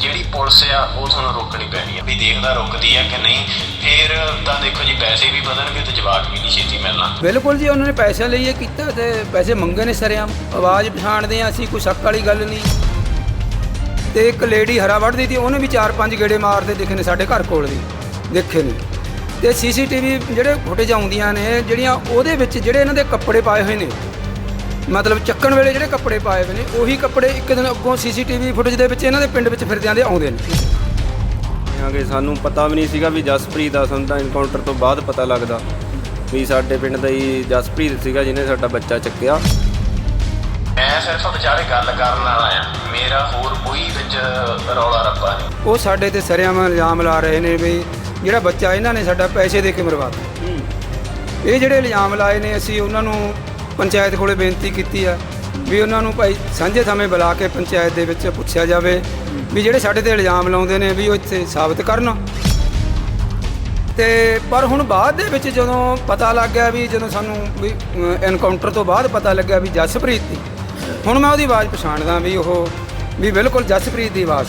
ਜਿਹੜੀ ਪੁਲਿਸ ਆ, ਉਹ ਤੁਹਾਨੂੰ ਰੋਕਣੀ ਪੈਣੀ ਆ। ਵੀ ਦੇਖਦਾ ਰੁਕਦੀ ਆ ਕਿ ਨਹੀਂ, ਫਿਰ ਤਾਂ ਦੇਖੋ ਜੀ, ਪੈਸੇ ਵੀ ਵਧਣਗੇ ਤੇ ਜਵਾਬ ਵੀ ਨਹੀਂ ਛੇਤੀ ਮਿਲਣਾ। ਬਿਲਕੁਲ ਜੀ, ਉਹਨਾਂ ਨੇ ਪੈਸੇ ਲਈ ਇਹ ਕੀਤਾ ਤੇ ਪੈਸੇ ਮੰਗੇ ਨੇ ਸਰਿਆਮ ਆਵਾਜ਼ ਪਛਾਣਦੇ ਆ ਅਸੀਂ, ਕੋਈ ਸ਼ੱਕ ਵਾਲੀ ਗੱਲ ਨਹੀਂ। ਤੇ ਇੱਕ ਲੇਡੀ ਹਰਾ ਵੜਦੀ ਸੀ, ਉਹਨੇ ਵੀ ਚਾਰ ਪੰਜ ਗੇੜੇ ਮਾਰਦੇ ਦਿਖੇ ਨੇ ਸਾਡੇ ਘਰ ਕੋਲ ਦੀ ਦੇਖੇ ਨੇ। ਤੇ ਸੀਸੀਟੀਵੀ ਜਿਹੜੇ ਫੁਟੇਜ ਆਉਂਦੀਆਂ ਨੇ, ਜਿਹੜੀਆਂ ਉਹਦੇ ਵਿੱਚ ਜਿਹੜੇ ਇਹਨਾਂ ਦੇ ਕੱਪੜੇ ਪਾਏ ਹੋਏ ਨੇ ਮਤਲਬ ਚੱਕਣ ਵੇਲੇ ਜਿਹੜੇ ਕੱਪੜੇ ਪਾਏ ਹੋਏ ਨੇ ਉਹੀ ਕੱਪੜੇ ਇੱਕ ਦਿਨ ਅੱਗੋਂ ਸੀਸੀਟੀਵੀ ਫੁਟੇਜ ਦੇ ਵਿੱਚ ਇਹਨਾਂ ਦੇ ਪਿੰਡ ਵਿੱਚ ਫਿਰਦਿਆਂ ਦੇ ਆਉਂਦੇ ਨੇ। ਕਿ ਸਾਨੂੰ ਪਤਾ ਵੀ ਨਹੀਂ ਸੀਗਾ ਵੀ ਜਸਪ੍ਰੀਤ ਦਾ ਸਾਨੂੰ ਤਾਂ ਇਨਕਾਊਂਟਰ ਤੋਂ ਬਾਅਦ ਪਤਾ ਲੱਗਦਾ ਵੀ ਸਾਡੇ ਪਿੰਡ ਦਾ ਹੀ ਜਸਪ੍ਰੀਤ ਸੀਗਾ ਜਿਹਨੇ ਸਾਡਾ ਬੱਚਾ ਚੱਕਿਆ। ਮੈਂ ਸਿਰਫ ਵਿਚਾਰੇ ਗੱਲ ਕਰਨ ਵਾਲਾ ਆ ਮੇਰਾ ਹੋਰ ਕੋਈ ਵਿੱਚ ਰੌਲਾ ਰੱਪਾ ਨਹੀਂ। ਉਹ ਸਾਡੇ ਤੇ ਸਰਿਆਮ ਇਲਜ਼ਾਮ ਲਾ ਰਹੇ ਨੇ ਵੀ ਜਿਹੜਾ ਬੱਚਾ ਇਹਨਾਂ ਨੇ ਸਾਡਾ ਪੈਸੇ ਦੇ ਕੇ ਮਰਵਾਤਾ ਇਹ ਜਿਹੜੇ ਇਲਜ਼ਾਮ ਲਾਏ ਨੇ ਅਸੀਂ ਉਹਨਾਂ ਨੂੰ ਪੰਚਾਇਤ ਕੋਲੇ ਬੇਨਤੀ ਕੀਤੀ ਆ ਵੀ ਉਹਨਾਂ ਨੂੰ ਭਾਈ ਸਾਂਝੇ ਸਮੇਂ ਬੁਲਾ ਕੇ ਪੰਚਾਇਤ ਦੇ ਵਿੱਚ ਪੁੱਛਿਆ ਜਾਵੇ ਵੀ ਜਿਹੜੇ ਸਾਡੇ ਤੇ ਇਲਜ਼ਾਮ ਲਾਉਂਦੇ ਨੇ ਵੀ ਉਹ ਇੱਥੇ ਸਾਬਤ ਕਰਨ। ਤੇ ਪਰ ਹੁਣ ਬਾਅਦ ਦੇ ਵਿੱਚ ਜਦੋਂ ਪਤਾ ਲੱਗ ਗਿਆ ਵੀ ਜਦੋਂ ਸਾਨੂੰ ਵੀ ਐਨਕਾਊਂਟਰ ਤੋਂ ਬਾਅਦ ਪਤਾ ਲੱਗਿਆ ਵੀ ਜਸਪ੍ਰੀਤ ਦੀ, ਹੁਣ ਮੈਂ ਉਹਦੀ ਆਵਾਜ਼ ਪਛਾਣਦਾ ਵੀ ਉਹ ਵੀ ਬਿਲਕੁਲ ਜਸਪ੍ਰੀਤ ਦੀ ਆਵਾਜ਼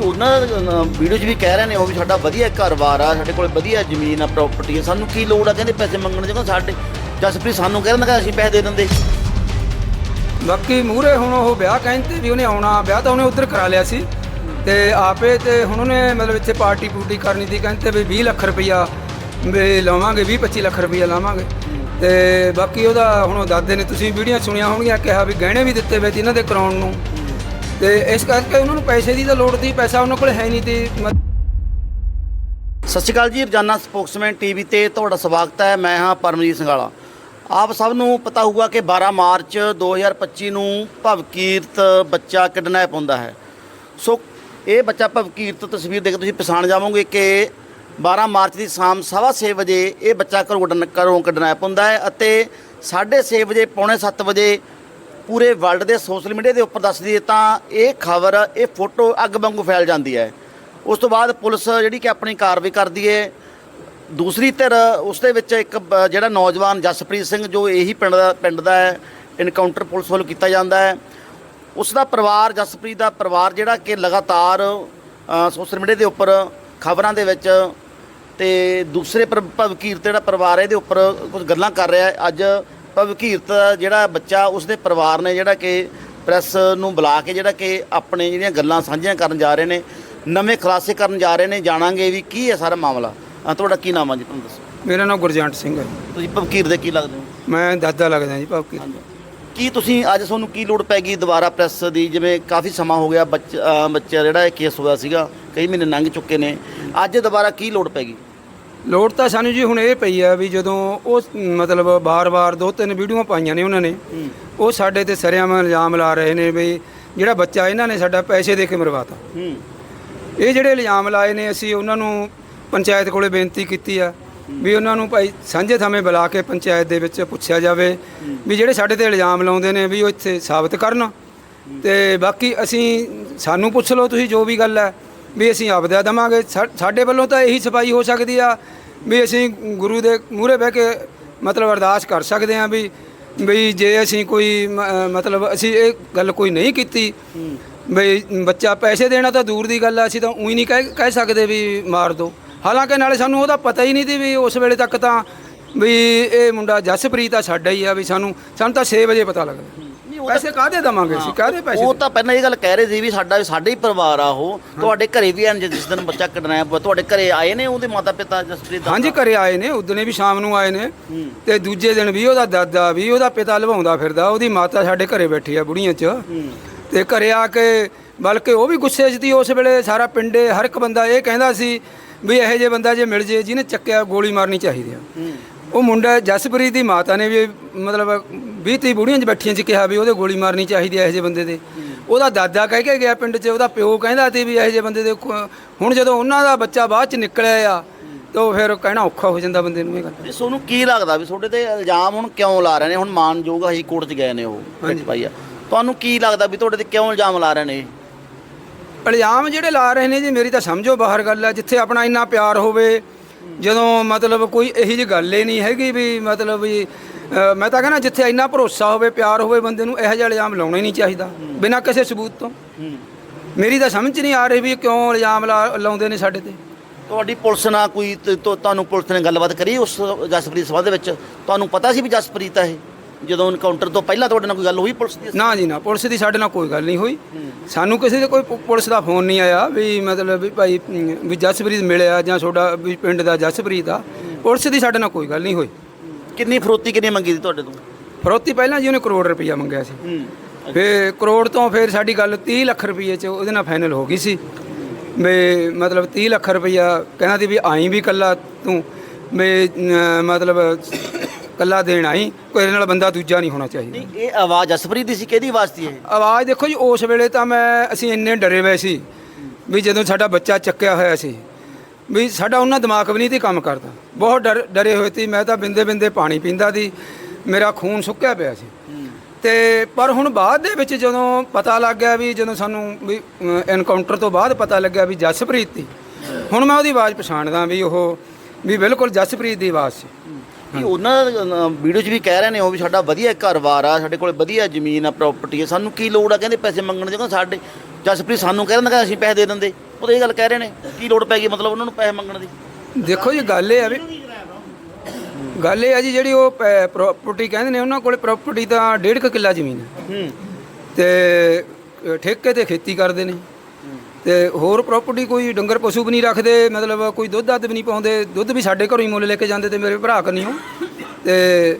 ਉਹਨਾਂ ਵੀਡੀਓ 'ਚ ਵੀ ਕਹਿ ਰਹੇ ਨੇ ਉਹ ਵੀ ਸਾਡਾ ਵਧੀਆ ਘਰ-ਬਾਰ ਆ, ਸਾਡੇ ਕੋਲ ਵਧੀਆ ਜ਼ਮੀਨ ਆ ਪ੍ਰਾਪਰਟੀ ਆ, ਸਾਨੂੰ ਕੀ ਲੋੜ ਆ? ਕਹਿੰਦੇ ਪੈਸੇ ਮੰਗਣ ਦੀ ਸਾਡੇ ਜਸਪ੍ਰੀਤ ਸਾਨੂੰ ਕਹਿ ਦਿੰਦਾ ਕਿ ਅਸੀਂ ਪੈਸੇ ਦੇ ਦਿੰਦੇ। ਬਾਕੀ ਮੂਹਰੇ ਹੁਣ ਉਹ ਵਿਆਹ ਕਹਿੰਦੇ ਵੀ ਉਹਨੇ ਆਉਣਾ ਵਿਆਹ ਤਾਂ ਉਹਨੇ ਉੱਧਰ ਕਰਾ ਲਿਆ ਸੀ। ਤੇ ਆਪੇ ਤੇ ਹੁਣ ਉਹਨੇ ਮਤਲਬ ਇੱਥੇ ਪਾਰਟੀ ਪੂਰਟੀ ਕਰਨੀ ਸੀ ਕਹਿੰਦੇ ਵੀ 20 ਲੱਖ ਰੁਪਈਆ ਵੀ ਲਾਵਾਂਗੇ 20 25 ਲੱਖ ਰੁਪਈਆ ਲਾਵਾਂਗੇ। ਤੇ ਬਾਕੀ ਉਹਦਾ ਹੁਣ ਦਾਦੇ ਨੇ ਤੁਸੀਂ ਵੀਡੀਓ ਸੁਣੀਆਂ ਹੋਣਗੀਆਂ ਕਿਹਾ ਵੀ ਗਹਿਣੇ ਵੀ ਦਿੱਤੇ ਵੇ ਸੀ ਇਹਨਾਂ ਦੇ ਕਰਾਉਣ ਨੂੰ। ਤੇ ਇਸ ਕਰਕੇ ਉਹਨਾਂ ਨੂੰ ਪੈਸੇ ਦੀ ਤਾਂ ਲੋੜ ਸੀ ਪੈਸਾ ਉਹਨਾਂ ਕੋਲ ਹੈ ਨਹੀਂ ਤੇ ਸਤਿ ਸ਼੍ਰੀ ਅਕਾਲ ਜੀ ਰੋਜ਼ਾਨਾ ਸਪੋਕਸਮੈਨ ਟੀਵੀ ਤੇ ਤੁਹਾਡਾ ਸਵਾਗਤ ਹੈ ਮੈਂ ਹਾਂ ਪਰਮਜੀਤ ਸੰਗਾਲਾ ਆਪ ਸਭ ਨੂੰ ਪਤਾ ਹੋਊਗਾ ਕਿ 12 ਮਾਰਚ 2025 ਨੂੰ ਭਵਕੀਰਤ ਬੱਚਾ ਕਿਡਨੈਪ ਹੁੰਦਾ ਹੈ। ਸੋ ਇਹ ਬੱਚਾ ਭਵਕੀਰਤ ਤਸਵੀਰ ਦੇਖ ਕੇ ਤੁਸੀਂ ਪਛਾਣ ਜਾਵੋਗੇ ਕਿ 12 ਮਾਰਚ ਦੀ ਸ਼ਾਮ 6:30 ਵਜੇ ਇਹ ਬੱਚਾ ਘਰੋਂ ਕੱਢਣ- ਘਰੋਂ ਕਿਡਨੈਪ ਹੁੰਦਾ ਹੈ ਅਤੇ 6:30 ਵਜੇ, ਪੌਣੇ 7 ਵਜੇ ਪੂਰੇ ਵਰਲਡ ਦੇ ਸੋਸ਼ਲ ਮੀਡੀਆ ਦੇ ਉੱਪਰ ਦੱਸਦੀ ਹੈ ਤਾਂ ਇਹ ਖਬਰ, ਇਹ ਫੋਟੋ ਅੱਗ ਵਾਂਗੂ ਫੈਲ ਜਾਂਦੀ ਹੈ। ਉਸ ਤੋਂ ਬਾਅਦ ਪੁਲਿਸ ਜਿਹੜੀ ਕਿ ਆਪਣੀ ਕਾਰਵਾਈ ਕਰਦੀ ਹੈ ਦੂਸਰੀ ਧਿਰ ਉਸ ਦੇ ਵਿੱਚ ਇੱਕ ਬ- ਜਿਹੜਾ ਨੌਜਵਾਨ ਜਸਪ੍ਰੀਤ ਸਿੰਘ, ਜੋ ਇਹੀ ਪਿੰਡ ਦਾ ਪਿੰਡ ਦਾ ਹੈ ਇਨਕਾਊਂਟਰ ਪੁਲਿਸ ਵੱਲੋਂ ਕੀਤਾ ਜਾਂਦਾ ਹੈ। ਉਸ ਦਾ ਪਰਿਵਾਰ, ਜਸਪ੍ਰੀਤ ਦਾ ਪਰਿਵਾਰ ਜਿਹੜਾ ਕਿ ਲਗਾਤਾਰ ਸੋਸ਼ਲ ਮੀਡੀਆ ਦੇ ਉੱਪਰ ਖਬਰਾਂ ਦੇ ਵਿੱਚ ਤੇ ਦੂਸਰੇ ਪਰ- ਭਵਕੀਰਤ ਜਿਹੜਾ ਪਰਿਵਾਰ ਇਹਦੇ ਉੱਪਰ ਕੁਝ ਗੱਲਾਂ ਕਰ ਰਿਹਾ ਹੈ। ਅੱਜ ਭਵਕੀਰਤ ਦਾ ਜਿਹੜਾ ਬੱਚਾ ਉਸਦੇ ਪਰਿਵਾਰ ਨੇ ਜਿਹੜਾ ਕਿ ਪ੍ਰੈਸ ਨੂੰ ਬੁਲਾ ਕੇ ਜਿਹੜਾ ਕਿ ਆਪਣੇ ਜਿਹੜੀਆਂ ਗੱਲਾਂ ਸਾਂਝੀਆਂ ਕਰਨ ਜਾ ਰਹੇ ਨੇ, ਨਵੇਂ ਖੁਲਾਸੇ ਕਰਨ ਜਾ ਰਹੇ ਨੇ, ਜਾਣਾਂਗੇ ਵੀ ਕੀ ਹੈ ਸਾਰਾ ਮਾਮਲਾ। ਅ, ਤੁਹਾਡਾ ਕੀ ਨਾਮ ਹੈ ਜੀ? ਤੁਹਾਨੂੰ ਦੱਸੋ। ਮੇਰਾ ਨਾਮ ਗੁਰਜੰਟ ਸਿੰਘ ਹੈ। ਤੁਸੀਂ ਭਵਕੀਰ ਦੇ ਕੀ ਲੱਗਦੇ ਹੋ? ਮੈਂ ਦਾਦਾ ਲੱਗਦਾ ਜੀ ਭਾਵਕੀ ਕੀ ਤੁਸੀਂ ਅੱਜ ਤੁਹਾਨੂੰ ਕੀ ਲੋੜ ਪੈ ਗਈ ਦੁਬਾਰਾ ਪ੍ਰੈਸ ਦੀ? ਜਿਵੇਂ ਕਾਫੀ ਸਮਾਂ ਹੋ ਗਿਆ ਬੱਚ- ਬੱਚਾ ਜਿਹੜਾ ਇਹ ਕੇਸ ਹੋਇਆ ਸੀਗਾ ਕਈ ਮਹੀਨੇ ਲੰਘ ਚੁੱਕੇ ਨੇ। ਅੱਜ ਦੁਬਾਰਾ ਕੀ ਲੋੜ ਪੈ ਗਈ? ਲੋੜ ਤਾਂ ਸਾਨੂੰ ਜੀ ਹੁਣ ਇਹ ਪਈ ਆ ਵੀ ਜਦੋਂ ਉਹ ਮਤਲਬ ਬਾਰ-ਬਾਰ ਦੋ ਤਿੰਨ ਵੀਡੀਓ ਪਾਈਆਂ ਨੇ ਉਹਨਾਂ ਨੇ ਉਹ ਸਾਡੇ ਤੇ ਸਰਿਆਮ ਇਲਜ਼ਾਮ ਲਾ ਰਹੇ ਨੇ ਵੀ ਜਿਹੜਾ ਬੱਚਾ ਇਹਨਾਂ ਨੇ ਸਾਡਾ ਪੈਸੇ ਦੇ ਕੇ ਮਰਵਾਤਾ। ਹੂੰ। ਇਹ ਜਿਹੜੇ ਇਲਜ਼ਾਮ ਲਾਏ ਨੇ ਅਸੀਂ ਉਹਨਾਂ ਨੂੰ ਪੰਚਾਇਤ ਕੋਲੇ ਬੇਨਤੀ ਕੀਤੀ ਆ ਵੀ ਉਹਨਾਂ ਨੂੰ ਭਾਈ ਸਾਂਝੇ ਥਾਵੇਂ ਬੁਲਾ ਕੇ ਪੰਚਾਇਤ ਦੇ ਵਿੱਚ ਪੁੱਛਿਆ ਜਾਵੇ ਵੀ ਜਿਹੜੇ ਸਾਡੇ ਤੇ ਇਲਜ਼ਾਮ ਲਾਉਂਦੇ ਨੇ ਵੀ ਉਹ ਇੱਥੇ ਸਾਬਤ ਕਰਨ ਤੇ ਬਾਕੀ ਅਸੀਂ ਸਾਨੂੰ ਪੁੱਛ ਲਓ ਤੁਸੀਂ ਜੋ ਵੀ ਗੱਲ ਹੈ ਵੀ ਅਸੀਂ ਆਪਦਾ ਦਵਾਂਗੇ। ਸਾਡੇ ਵੱਲੋਂ ਤਾਂ ਇਹੀ ਸਫ਼ਾਈ ਹੋ ਸਕਦੀ ਆ ਵੀ ਅਸੀਂ ਗੁਰੂ ਦੇ ਮੂਹਰੇ ਬਹਿ ਕੇ ਮਤਲਬ ਅਰਦਾਸ ਕਰ ਸਕਦੇ ਹਾਂ ਵੀ ਵੀ ਜੇ ਅਸੀਂ ਕੋਈ ਮਤਲਬ ਅਸੀਂ ਇਹ ਗੱਲ ਕੋਈ ਨਹੀਂ ਕੀਤੀ ਬਈ ਬੱਚਾ ਪੈਸੇ ਦੇਣਾ ਤਾਂ ਦੂਰ ਦੀ ਗੱਲ ਆ ਅਸੀਂ ਤਾਂ ਉਹੀ ਨਹੀਂ ਕਹਿ ਕਹਿ ਸਕਦੇ ਵੀ ਮਾਰ ਦੋ। ਹਾਲਾਂਕਿ ਨਾਲੇ ਸਾਨੂੰ ਉਹਦਾ ਪਤਾ ਹੀ ਨਹੀਂ ਸੀ ਵੀ ਉਸ ਵੇਲੇ ਤੱਕ ਤਾਂ ਵੀ ਇਹ ਮੁੰਡਾ ਜਸਪ੍ਰੀਤ ਆ ਸਾਡਾ ਹੀ ਆ ਵੀ ਸਾਨੂੰ ਸਾਨੂੰ ਤਾਂ 6 ਵਜੇ ਪਤਾ ਲੱਗਦਾ। ਪੈਸੇ ਕਾਹਦੇ ਦਵਾਂਗੇ ਅਸੀਂ? ਕਾਹਦੇ ਪੈਸੇ ਉਹ ਤਾਂ ਪਹਿਲਾਂ ਇਹ ਗੱਲ ਕਹਿ ਰਹੇ ਸੀ ਵੀ ਸਾਡਾ ਸਾਡੇ ਹੀ ਪਰਿਵਾਰ ਆ ਉਹ। ਤੁਹਾਡੇ ਘਰੇ ਵੀ ਆਣ ਜਿਸ ਦਿਨ ਬੱਚਾ ਕਿਡਨੈਪ ਹੋਇਆ ਤੁਹਾਡੇ ਘਰੇ ਆਏ ਨੇ ਉਹਦੇ ਮਾਤਾ ਪਿਤਾ ਜਸਪ੍ਰੀਤ ਦਾ? ਹਾਂਜੀ ਘਰੇ ਆਏ ਨੇ ਉਦਨੇ ਵੀ ਸ਼ਾਮ ਨੂੰ ਆਏ ਨੇ। ਤੇ ਦੂਜੇ ਦਿਨ ਵੀ ਉਹਦਾ ਦਾਦਾ ਵੀ ਉਹਦਾ ਪਿਤਾ ਲਵਾਉਂਦਾ ਫਿਰਦਾ ਉਹਦੀ ਮਾਤਾ ਸਾਡੇ ਘਰੇ ਬੈਠੀ ਆ ਬੁੜੀਆਂ 'ਚ। ਤੇ ਘਰੇ ਆ ਕੇ ਬਲਕਿ ਉਹ ਵੀ ਗੁੱਸੇ 'ਚ ਸੀ ਉਸ ਵੇਲੇ ਸਾਰਾ ਪਿੰਡੇ ਹਰ ਇੱਕ ਬੰਦਾ ਇਹ ਕਹਿੰਦਾ ਸੀ ਵੀ ਇਹੋ ਜਿਹੇ ਬੰਦਾ ਜੇ ਮਿਲ ਜੇ ਜਿਹਨੇ ਚੱਕਿਆ ਗੋਲੀ ਮਾਰਨੀ ਚਾਹੀਦੀ ਆ। ਉਹ ਮੁੰਡਾ ਜਸਪ੍ਰੀਤ ਦੀ ਮਾਤਾ ਨੇ ਵੀ ਮਤਲਬ 20 30 ਬੁੜੀਆਂ 'ਚ ਬੈਠੀਆਂ 'ਚ ਕਿਹਾ ਵੀ ਉਹਦੇ ਗੋਲੀ ਮਾਰਨੀ ਚਾਹੀਦੀ ਹੈ ਇਹੋ ਜਿਹੇ ਬੰਦੇ ਦੇ। ਉਹਦਾ ਦਾਦਾ ਕਹਿ ਕੇ ਗਿਆ ਪਿੰਡ 'ਚ ਉਹਦਾ ਪਿਓ ਕਹਿੰਦਾ ਸੀ ਵੀ ਇਹੋ ਜਿਹੇ ਬੰਦੇ ਦੇ ਹੁਣ ਜਦੋਂ ਉਹਨਾਂ ਦਾ ਬੱਚਾ ਬਾਅਦ 'ਚ ਨਿਕਲਿਆ ਆ ਤਾਂ ਫਿਰ ਕਹਿਣਾ ਔਖਾ ਹੋ ਜਾਂਦਾ ਬੰਦੇ ਨੂੰ ਇਹ ਗੱਲ। ਵੀ ਤੁਹਾਨੂੰ ਕੀ ਲੱਗਦਾ ਵੀ ਤੁਹਾਡੇ ਤੇ ਇਲਜ਼ਾਮ ਹੁਣ ਕਿਉਂ ਲਾ ਰਹੇ ਨੇ? ਹੁਣ ਮਾਨਯੋਗ ਹਾਈ ਕੋਰਟ 'ਚ ਗਏ ਨੇ ਉਹ। ਭਾਈ ਆ। ਤੁਹਾਨੂੰ ਕੀ ਲੱਗਦਾ ਵੀ ਤੁਹਾਡੇ ਤੇ ਕਿਉਂ ਇਲਜ਼ਾਮ ਲਾ ਰਹੇ ਨੇ? ਇਲਜ਼ਾਮ ਜਿਹੜੇ ਲਾ ਰਹੇ ਨੇ ਜੀ ਮੇਰੀ ਤਾਂ ਸਮਝੋ ਬਾਹਰ ਗੱਲ ਹੈ ਜਿੱਥੇ ਆਪਣਾ ਇੰਨਾ ਪਿਆਰ ਹੋਵੇ ਜਦੋਂ ਮਤਲਬ ਕੋਈ ਇਹੀ ਜਿਹੀ ਗੱਲ ਹੀ ਨਹੀਂ ਹੈਗੀ ਵੀ ਮਤਲਬ ਵੀ ਅ, ਮੈਂ ਤਾਂ ਕਹਿੰਦਾ ਜਿੱਥੇ ਇੰਨਾ ਭਰੋਸਾ ਹੋਵੇ ਪਿਆਰ ਹੋਵੇ ਬੰਦੇ ਨੂੰ ਇਹੋ ਜਿਹਾ ਇਲਜ਼ਾਮ ਲਾਉਣਾ ਹੀ ਨਹੀਂ ਚਾਹੀਦਾ ਬਿਨਾਂ ਕਿਸੇ ਸਬੂਤ ਤੋਂ। ਮੇਰੀ ਤਾਂ ਸਮਝ 'ਚ ਨਹੀਂ ਆ ਰਹੀ ਵੀ ਕਿਉਂ ਇਲਜ਼ਾਮ ਲਾ- ਲਾਉਂਦੇ ਨੇ ਸਾਡੇ ਤੇ। ਤੁਹਾਡੀ ਪੁਲਿਸ ਨਾਲ ਕੋਈ ਤ- ਤੁ- ਤੁਹਾਨੂੰ ਪੁਲਿਸ ਨੇ ਗੱਲਬਾਤ ਕਰੀ ਉਸ ਜਸਪ੍ਰੀਤ ਸਭਾ ਵਿੱਚ? ਤੁਹਾਨੂੰ ਪਤਾ ਸੀ ਵੀ ਜਸਪ੍ਰੀਤ ਆ ਇਹ? ਜਦੋਂ ਐਨਕਾਊਂਟਰ ਤੋਂ ਪਹਿਲਾਂ ਤੁਹਾਡੇ ਨਾਲ ਕੋਈ ਗੱਲ ਹੋਈ ਪੁਲਿਸ ਦੀ? ਨਾ ਜੀ ਨਾ ਪੁਲਿਸ ਦੀ ਸਾਡੇ ਨਾਲ ਕੋਈ ਗੱਲ ਨਹੀਂ ਹੋਈ। ਸਾਨੂੰ ਕਿਸੇ ਦੇ ਕੋਈ ਪੁ- ਪੁਲਿਸ ਦਾ ਫੋਨ ਨਹੀਂ ਆਇਆ ਵੀ ਮਤਲਬ ਵੀ ਭਾਈ ਅਮ, ਵੀ ਜਸਪ੍ਰੀਤ ਮਿਲਿਆ ਜਾਂ ਤੁਹਾਡਾ ਵੀ ਪਿੰਡ ਦਾ ਜਸਪ੍ਰੀਤ ਆ। ਪੁਲਿਸ ਦੀ ਸਾਡੇ ਨਾਲ ਕੋਈ ਗੱਲ ਨਹੀਂ ਹੋਈ। ਕਿੰਨੀ ਫਰੋਤੀ ਕਿੰਨੀ ਮੰਗੀ ਸੀ ਤੁਹਾਡੇ ਤੋਂ? ਫਰੋਤੀ ਪਹਿਲਾਂ ਜੀ ਉਹਨੇ ਕਰੋੜ ਰੁਪਈਆ ਮੰਗਿਆ ਸੀ। ਫਿਰ ਕਰੋੜ ਤੋਂ ਫਿਰ ਸਾਡੀ ਗੱਲ 30 ਲੱਖ ਰੁਪਏ ਚ ਉਹਦੇ ਨਾਲ ਫਾਈਨਲ ਹੋ ਗਈ ਸੀ। ਵੀ ਮਤਲਬ 30 ਲੱਖ ਰੁਪਈਆ ਕਹਿੰਦਾ ਸੀ ਵੀ ਆਈ ਵੀ ਕੱਲਾ ਤੂੰ। ਵੀ ਅਮ, ਮਤਲਬ ਕੱਲਾ ਦੇਣ ਆਈ ਕੋਈ ਇਹਦੇ ਨਾਲ ਬੰਦਾ ਦੂਜਾ ਨਹੀਂ ਹੋਣਾ ਚਾਹੀਦਾ। ਨਹੀਂ ਇਹ ਆਵਾਜ਼ ਜਸਪ੍ਰੀਤ ਦੀ ਸੀ ਕਿਹਦੀ ਆਵਾਜ਼ ਸੀ ਇਹ? ਆਵਾਜ਼ ਦੇਖੋ ਜੀ ਉਸ ਵੇਲੇ ਤਾਂ ਮੈਂ ਅਸੀਂ ਇੰਨੇ ਡਰੇ ਹੋਏ ਸੀ ਵੀ ਜਦੋਂ ਸਾਡਾ ਬੱਚਾ ਚੱਕਿਆ ਹੋਇਆ ਸੀ ਵੀ ਸਾਡਾ ਉਹਨਾਂ ਦਿਮਾਗ ਵੀ ਨਹੀਂ ਤੇ ਕੰਮ ਕਰਦਾ। ਬਹੁਤ ਡਰ ਡਰੇ ਹੋਏ ਸੀ ਮੈਂ ਤਾਂ ਬਿੰਦੇ ਬਿੰਦੇ ਪਾਣੀ ਪੀਂਦਾ ਸੀ ਮੇਰਾ ਖੂਨ ਸੁੱਕਿਆ ਪਿਆ ਸੀ। ਤੇ ਪਰ ਹੁਣ ਬਾਅਦ ਦੇ ਵਿੱਚ ਜਦੋਂ ਪਤਾ ਲੱਗ ਗਿਆ ਵੀ ਜਦੋਂ ਸਾਨੂੰ ਵੀ ਐਨਕਾਊਂਟਰ ਤੋਂ ਬਾਅਦ ਪਤਾ ਲੱਗਿਆ ਵੀ ਜਸਪ੍ਰੀਤ ਦੀ ਹੁਣ ਮੈਂ ਉਹਦੀ ਆਵਾਜ਼ ਪਛਾਣਦਾ ਵੀ ਉਹ ਵੀ ਬਿਲਕੁਲ ਜਸਪ੍ਰੀਤ ਦੀ ਆਵਾਜ਼ ਸੀ। ਕਿ ਉਹਨਾਂ ਵੀਡੀਓ 'ਚ ਵੀ ਕਹਿ ਰਹੇ ਨੇ ਉਹ ਵੀ ਸਾਡਾ ਵਧੀਆ ਘਰ-ਬਾਰ ਆ ਸਾਡੇ ਕੋਲ ਵਧੀਆ ਜ਼ਮੀਨ ਆ ਪ੍ਰਾਪਰਟੀ ਆ। ਸਾਨੂੰ ਕੀ ਲੋੜ ਆ? ਕਹਿੰਦੇ ਪੈਸੇ ਮੰਗਣ ਦੀ ਕਹਿੰਦੇ ਸਾਡੇ। ਜਸਪ੍ਰੀਤ ਸਾਨੂੰ ਕਹਿ ਦਿੰਦਾ ਅਸੀਂ ਪੈਸੇ ਦੇ ਦਿੰਦੇ। ਉਹ ਤਾਂ ਇਹ ਗੱਲ ਕਹਿ ਰਹੇ ਨੇ। ਕੀ ਲੋੜ ਪੈ ਗਈ ਮਤਲਬ ਉਹਨਾਂ ਨੂੰ ਪੈਸੇ ਮੰਗਣ ਦੀ? ਦੇਖੋ ਜੀ ਗੱਲ ਇਹ ਆ ਵੀ ਗੱਲ ਇਹ ਆ ਜੀ ਜਿਹੜੀ ਉਹ ਪ੍ਰਾਪਰਟੀ ਕਹਿੰਦੇ ਨੇ ਉਹਨਾਂ ਕੋਲੇ ਪ੍ਰਾਪਰਟੀ ਤਾਂ 1.5 ਕਿੱਲਾ ਜ਼ਮੀਨ ਹੈ। ਹੂੰ। ਤੇ ਠੇਕੇ ਤੇ ਖੇਤੀ ਕਰਦੇ ਨੇ। ਤੇ ਹੋਰ ਪ੍ਰਾਪਰਟੀ ਕੋਈ ਡੰਗਰ ਪਸ਼ੂ ਵੀ ਨਹੀਂ ਰੱਖਦੇ, ਮਤਲਬ ਕੋਈ ਦੁੱਧ ਦੱਧ ਵੀ ਨਹੀਂ ਪਾਉਂਦੇ, ਦੁੱਧ ਵੀ ਸਾਡੇ ਘਰੋਂ ਹੀ ਮੁੱਲ ਲੈ ਕੇ ਜਾਂਦੇ ਤੇ ਮੇਰੇ ਭਰਾ ਕਨੀਓ। ਤੇ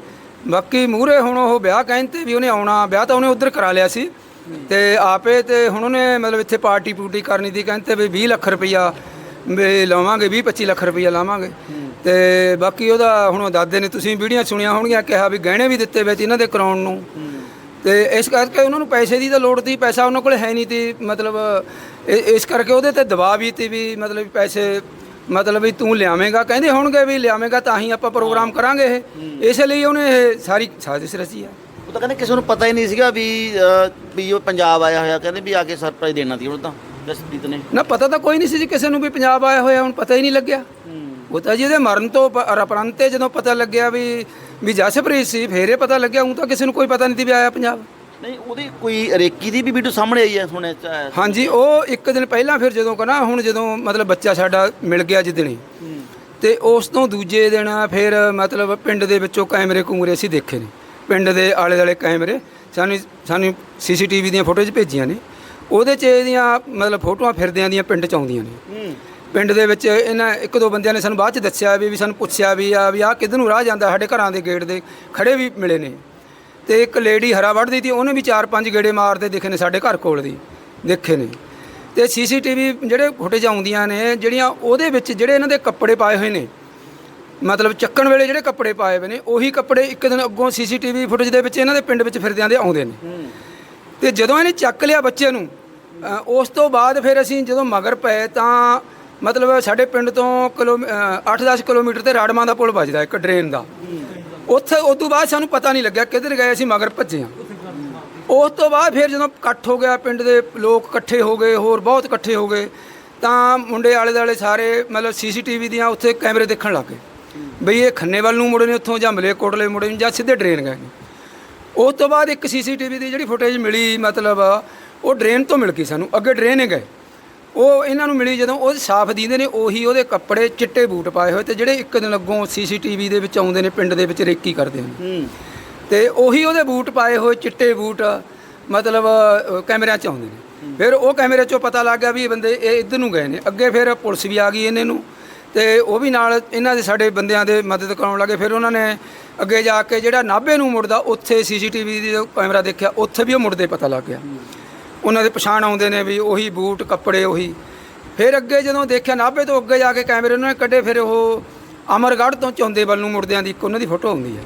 ਬਾਕੀ ਮੂਹਰੇ ਹੁਣ ਉਹ ਵਿਆਹ ਕਹਿੰਦੇ ਵੀ ਉਹਨੇ ਆਉਣਾ, ਵਿਆਹ ਤਾਂ ਉਹਨੇ ਉਧਰ ਕਰਾ ਲਿਆ ਸੀ। ਤੇ ਆਪੇ ਤੇ ਹੁਣ ਉਹਨੇ ਮਤਲਬ ਇੱਥੇ ਪਾਰਟੀ ਪੂਰਟੀ ਕਰਨੀ ਦੀ ਕਹਿੰਦੇ ਵੀ 20 ਲੱਖ ਰੁਪਈਆ, ਵੀ ਲਾਵਾਂਗੇ 20 25 ਲੱਖ ਰੁਪਈਆ ਲਾਵਾਂਗੇ। ਤੇ ਬਾਕੀ ਉਹਦਾ ਹੁਣ ਉਹ ਦਾਦੇ ਨੇ ਤੁਸੀਂ ਵੀਡੀਓ ਸੁਣੀਆਂ ਹੋਣਗੀਆਂ, ਕਿਹਾ ਵੀ ਗਹਿਣੇ ਵੀ ਦਿੱਤੇ ਵੇ ਸੀ ਇਹਨਾਂ ਦੇ ਕਰਾਉਣ ਨੂੰ। ਤੇ ਇਸ ਕਰਕੇ ਉਹਨਾਂ ਨੂੰ ਪੈਸੇ ਦੀ ਤਾਂ ਲੋੜ ਸੀ ਪੈਸਾ ਉਹਨਾਂ ਕੋਲ ਹੈ ਨਹੀਂ ਸੀ ਮਤਲਬ ਇ- ਇਸ ਕਰਕੇ ਉਹਦੇ ਤੇ ਦਬਾਅ ਵੀ ਸੀ ਵੀ ਮਤਲਬ ਪੈਸੇ ਮਤਲਬ ਵੀ ਤੂੰ ਲਿਆਵੇਂਗਾ। ਕਹਿੰਦੇ ਹੋਣਗੇ ਵੀ ਲਿਆਵੇਂਗਾ ਤਾਂ ਹੀ ਆਪਾਂ ਪ੍ਰੋਗਰਾਮ ਕਰਾਂਗੇ ਇਹ। ਇਸ ਲਈ ਉਹਨੇ ਇਹ ਸਾਰੀ ਸਾਜ਼ਿਸ਼ ਰਚੀ ਆ। ਉਹ ਤਾਂ ਕਹਿੰਦੇ ਕਿਸੇ ਨੂੰ ਪਤਾ ਹੀ ਨਹੀਂ ਸੀਗਾ ਵੀ ਵੀ ਉਹ ਪੰਜਾਬ ਆਇਆ ਹੋਇਆ। ਕਹਿੰਦੇ ਵੀ ਆ ਕੇ ਸਰਪ੍ਰਾਈਜ਼ ਦੇਣਾ ਸੀ ਉਹਨੂੰ ਤਾਂ ਜਸਪ੍ਰੀਤ ਨੇ। ਨਾ ਪਤਾ ਤਾਂ ਕੋਈ ਨਹੀਂ ਸੀ ਜੀ ਕਿਸੇ ਨੂੰ ਵੀ ਪੰਜਾਬ ਆਇਆ ਹੋਇਆ ਹੁਣ ਪਤਾ ਹੀ ਨਹੀਂ ਲੱਗਿਆ। ਉਹ ਤਾਂ ਜੀ ਇਹਦੇ ਮਰਨ ਤੋਂ ਰਪਰੰਤੇ ਜਦੋਂ ਪਤਾ ਲੱਗਿਆ ਵੀ ਵੀ ਜਸਪ੍ਰੀਤ ਸੀ ਫੇਰ ਪਤਾ ਲੱਗਿਆ ਉਹ ਤਾਂ ਕਿਸੇ ਨੂੰ ਕੋਈ ਪਤਾ ਨਹੀਂ ਸੀ ਵੀ ਆਇਆ ਪੰਜਾਬ। ਨਹੀਂ ਉਹਦੀ ਕੋਈ ਰੇਕੀ ਦੀ ਵੀ ਵੀਡੀਓ ਸਾਹਮਣੇ ਆਈ ਹੈ ਸੁਣਿਆ ਚ- ਹਾਂਜੀ ਉਹ ਇੱਕ ਦਿਨ ਪਹਿਲਾਂ ਫਿਰ ਜਦੋਂ ਕਹਣਾ ਹੁਣ ਜਦੋਂ ਮਤਲਬ ਬੱਚਾ ਸਾਡਾ ਮਿਲ ਗਿਆ ਜਿੱਦਣੀ ਤੇ ਉਸ ਤੋਂ ਦੂਜੇ ਦਿਨ ਫਿਰ ਮਤਲਬ ਪਿੰਡ ਦੇ ਵਿੱਚੋਂ ਕੈਮਰੇ ਕੂਮਰੇ ਅਸੀਂ ਦੇਖੇ ਨੇ। ਪਿੰਡ ਦੇ ਆਲੇ ਦੁਆਲੇ ਕੈਮਰੇ ਸਾਨੂੰ ਸਾਨੂੰ ਸੀਸੀਟੀਵੀ ਦੀਆਂ ਫੋਟੋਜ਼ ਭੇਜੀਆਂ ਨੇ। ਉਹਦੇ 'ਚ ਇਹਦੀਆਂ ਮਤਲਬ ਫੋਟੋਆਂ ਫਿਰਦਿਆਂ ਦੀਆਂ ਪਿੰਡ 'ਚ ਆਉਂਦੀਆਂ ਨੇ। ਹੂੰ। ਪਿੰਡ ਦੇ ਵਿੱਚ ਇਹਨਾਂ ਇੱਕ ਦੋ ਬੰਦਿਆਂ ਨੇ ਸਾਨੂੰ ਬਾਅਦ 'ਚ ਦੱਸਿਆ ਵੀ ਵੀ ਸਾਨੂੰ ਪੁੱਛਿਆ ਵੀ ਆ ਵੀ ਆ ਕਿੱਧਰ ਨੂੰ ਰਾਹ ਜਾਂਦਾ ਸਾਡੇ ਘਰਾਂ ਦੇ ਗੇਟ ਦੇ ਖੜੇ ਵੀ ਮਿਲੇ ਨੇ। ਤੇ ਇੱਕ ਲੇਡੀ ਹਰਾ ਵੱਢਦੀ ਤੀ ਉਹਨੇ ਵੀ ਚਾਰ ਪੰਜ ਗੇੜੇ ਮਾਰਦੇ ਦਿਖੇ ਨੇ ਸਾਡੇ ਘਰ ਕੋਲ ਦੀ ਦੇਖੇ ਨੇ। ਤੇ ਸੀਸੀਟੀਵੀ ਜਿਹੜੇ ਫੁਟੇਜ ਆਉਂਦੀਆਂ ਨੇ ਜਿਹੜੀਆਂ ਉਹਦੇ ਵਿੱਚ ਜਿਹੜੇ ਇਹਨਾਂ ਦੇ ਕੱਪੜੇ ਪਾਏ ਹੋਏ ਨੇ ਮਤਲਬ ਚੱਕਣ ਵੇਲੇ ਜਿਹੜੇ ਕੱਪੜੇ ਪਾਏ ਹੋਏ ਨੇ ਉਹੀ ਕੱਪੜੇ ਇੱਕ ਦਿਨ ਅੱਗੋਂ ਸੀਸੀਟੀਵੀ ਫੁਟੇਜ ਦੇ ਵਿੱਚ ਇਹਨਾਂ ਦੇ ਪਿੰਡ ਵਿੱਚ ਫਿਰਦਿਆਂ ਦੇ ਆਉਂਦੇ ਨੇ। ਤੇ ਜਦੋਂ ਇਹਨੇ ਚੱਕ ਲਿਆ ਬੱਚੇ ਨੂੰ ਉਸ ਤੋਂ ਬਾਅਦ ਫਿਰ ਅਸੀਂ ਜਦੋਂ ਮਗਰ ਪਏ ਤਾਂ ਮਤਲਬ ਸਾਡੇ ਪਿੰਡ ਤੋਂ ਕਿਲੋ 8-10 ਕਿਲੋਮੀਟਰ ਤੇ ਰਾੜਮਾਂ ਦਾ ਪੁਲ ਵੱਜਦਾ, ਇੱਕ ਡਰੇਨ ਦਾ। ਉੱਥੇ ਉਸ ਤੋਂ ਬਾਅਦ ਸਾਨੂੰ ਪਤਾ ਨਹੀਂ ਲੱਗਿਆ ਕਿੱਧਰ ਗਏ ਅਸੀਂ, ਮਗਰ ਭੱਜੇ ਹਾਂ। ਉਸ ਤੋਂ ਬਾਅਦ ਫਿਰ ਜਦੋਂ ਇਕੱਠ ਹੋ ਗਿਆ, ਪਿੰਡ ਦੇ ਲੋਕ ਇਕੱਠੇ ਹੋ ਗਏ, ਹੋਰ ਬਹੁਤ ਇਕੱਠੇ ਹੋ ਗਏ, ਤਾਂ ਮੁੰਡੇ ਆਲੇ ਦੁਆਲੇ ਸਾਰੇ ਮਤਲਬ ਸੀਸੀਟੀਵੀ ਦੀਆਂ ਉੱਥੇ ਕੈਮਰੇ ਦੇਖਣ ਲੱਗ ਗਏ। ਬਈ ਇਹ ਖੰਨੇ ਵੱਲ ਨੂੰ ਮੁੜੇ ਨੇ ਉੱਥੋਂ, ਜਾਂ ਮਲੇਕੋਟਲੇ ਮੁੜੇ ਨੇ ਜਾਂ ਸਿੱਧੇ ਡਰੇਨ ਗਏ ਨੇ। ਉਸ ਤੋਂ ਬਾਅਦ ਇੱਕ ਸੀਸੀਟੀਵੀ ਦੀ ਜਿਹੜੀ ਫੁਟੇਜ ਮਿਲੀ, ਮਤਲਬ ਉਹ ਡਰੇਨ ਤੋਂ ਮਿਲ ਗਈ ਸਾਨੂੰ, ਅੱਗੇ ਡਰੇਨ ਹੀ ਗਏ। ਉਹ ਇਹਨਾਂ ਨੂੰ ਮਿਲੀ ਜਦੋਂ ਉਹ ਸਾਫ਼ ਦੀਂਦੇ ਨੇ ਉਹੀ ਉਹਦੇ ਕੱਪੜੇ ਚਿੱਟੇ ਬੂਟ ਪਾਏ ਹੋਏ ਤੇ ਜਿਹੜੇ ਇੱਕ ਦਿਨ ਅੱਗੋਂ ਸੀਸੀਟੀਵੀ ਦੇ ਵਿੱਚ ਆਉਂਦੇ ਨੇ ਪਿੰਡ ਦੇ ਵਿੱਚ ਰੇਕੀ ਕਰਦੇ ਨੇ। ਹੂੰ। ਤੇ ਉਹੀ ਉਹਦੇ ਬੂਟ ਪਾਏ ਹੋਏ ਚਿੱਟੇ ਬੂਟ ਮਤਲਬ ਕੈਮਰਿਆਂ 'ਚ ਆਉਂਦੇ ਨੇ। ਫਿਰ ਉਹ ਕੈਮਰੇ 'ਚੋਂ ਪਤਾ ਲੱਗ ਗਿਆ ਵੀ ਇਹ ਬੰਦੇ ਇਹ ਇੱਧਰ ਨੂੰ ਗਏ ਨੇ। ਅੱਗੇ ਫਿਰ ਪੁਲਿਸ ਵੀ ਆ ਗਈ ਇਹਨਾਂ ਨੂੰ ਤੇ ਉਹ ਵੀ ਨਾਲ ਇਹਨਾਂ ਦੇ ਸਾਡੇ ਬੰਦਿਆਂ ਦੇ ਮਦਦ ਕਰਾਉਣ ਲੱਗੇ। ਫਿਰ ਉਹਨਾਂ ਨੇ ਅੱਗੇ ਜਾ ਕੇ ਜਿਹੜਾ ਨਾਭੇ ਨੂੰ ਮੁੜਦਾ ਉੱਥੇ ਸੀਸੀਟੀਵੀ ਦੀ ਕੈਮਰਾ ਦੇਖਿਆ ਉੱਥੇ ਵੀ ਉਹ ਮੁੜਦੇ ਪਤਾ ਲੱਗ ਗਿਆ। ਉਹਨਾਂ ਦੇ ਪਛਾਣ ਆਉਂਦੇ ਨੇ ਵੀ ਉਹੀ ਬੂਟ ਕੱਪੜੇ ਉਹੀ। ਫਿਰ ਅੱਗੇ ਜਦੋਂ ਦੇਖਿਆ ਨਾਭੇ ਤੋਂ ਅੱਗੇ ਜਾ ਕੇ ਕੈਮਰੇ ਉਹਨਾਂ ਨੇ ਕੱਢੇ ਫਿਰ ਉਹ ਅਮਰਗੜ੍ਹ ਤੋਂ ਚੌਂਦੇ ਵੱਲ ਨੂੰ ਮੁੜਦਿਆਂ ਦੀ ਇੱਕ ਉਹਨਾਂ ਦੀ ਫੋਟੋ ਆਉਂਦੀ ਹੈ।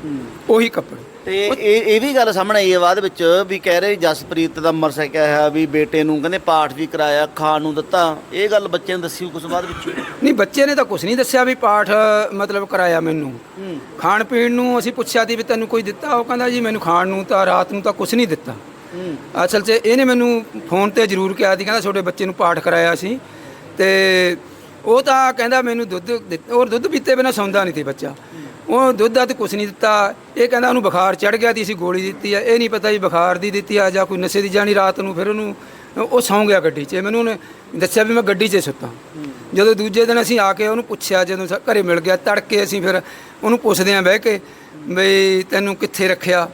ਉਹੀ ਕੱਪੜੇ। ਤੇ ਇਹ ਇਹ ਵੀ ਗੱਲ ਸਾਹਮਣੇ ਆਈ ਹੈ ਬਾਅਦ ਵਿੱਚ ਵੀ ਕਹਿ ਰਹੇ ਜਸਪ੍ਰੀਤ ਦਾ ਮਰਸਾ ਹੈ ਵੀ ਬੇਟੇ ਨੂੰ ਕਹਿੰਦੇ ਪਾਠ ਵੀ ਕਰਾਇਆ ਖਾਣ ਨੂੰ ਦਿੱਤਾ। ਇਹ ਗੱਲ ਬੱਚੇ ਨੂੰ ਦੱਸੀ ਕੁਝ ਬਾਅਦ ਵਿੱਚ। ਨਹੀਂ ਬੱਚੇ ਨੇ ਤਾਂ ਕੁਝ ਨਹੀਂ ਦੱਸਿਆ ਵੀ ਪਾਠ ਮਤਲਬ ਕਰਾਇਆ ਮੈਨੂੰ। ਖਾਣ ਪੀਣ ਨੂੰ ਅਸੀਂ ਪੁੱਛਿਆ ਸੀ ਵੀ ਤੈਨੂੰ ਕੋਈ ਦਿੱਤਾ? ਉਹ ਕਹਿੰਦਾ ਜੀ ਮੈਨੂੰ ਖਾਣ ਨੂੰ ਤਾਂ ਰਾਤ ਨੂੰ ਤਾਂ ਕੁਝ ਨਹੀਂ ਦਿੱਤਾ। ਅਸਲ 'ਚ ਇਹਨੇ ਮੈਨੂੰ ਫੋਨ ਤੇ ਜ਼ਰੂਰ ਕਿਹਾ ਸੀ ਕਹਿੰਦਾ ਛੋਟੇ ਬੱਚੇ ਨੂੰ ਪਾਠ ਕਰਾਇਆ ਸੀ। ਤੇ ਉਹ ਤਾਂ ਕਹਿੰਦਾ ਮੈਨੂੰ ਦੁੱਧ ਦਿੱਤਾ ਔਰ ਦੁੱਧ ਪੀਤੇ ਬਿਨਾ ਸੌਂਦਾ ਨਹੀਂ ਸੀ ਬੱਚਾ। ਉਹ ਦੁੱਧ ਦਾ ਤੇ ਕੁਛ ਨਹੀਂ ਦਿੱਤਾ। ਇਹ ਕਹਿੰਦਾ ਉਹਨੂੰ ਬੁਖਾਰ ਚੜ ਗਿਆ ਤੀ ਅਸੀਂ ਗੋਲੀ ਦਿੱਤੀ ਆ। ਇਹ ਨਹੀਂ ਪਤਾ ਜੀ ਬੁਖਾਰ ਦੀ ਦਿੱਤੀ ਆ ਜਾਂ ਕੋਈ ਨਸ਼ੇ ਦੀ ਜਾਣੀ ਰਾਤ ਨੂੰ ਫਿਰ ਉਹਨੂੰ ਉਹ ਸੌਂ ਗਿਆ ਗੱਡੀ 'ਚ। ਮੈਨੂੰ ਉਹਨੇ ਦੱਸਿਆ ਵੀ ਮੈਂ ਗੱਡੀ 'ਚ ਸੁੱਤਾ। ਜਦੋਂ ਦੂਜੇ ਦਿਨ ਅਸੀਂ ਆ ਕੇ ਉਹਨੂੰ ਪੁੱਛਿਆ ਜਦੋਂ ਸਾ- ਘਰੇ ਮਿਲ ਗਿਆ ਤੜਕੇ ਅਸੀਂ ਫਿਰ ਉਹਨੂੰ ਪੁੱਛਦੇ ਆਂ ਬਹਿ ਕੇ ਵੀ ਤੈਨੂੰ ਕਿੱਥੇ ਰੱਖਿਆ?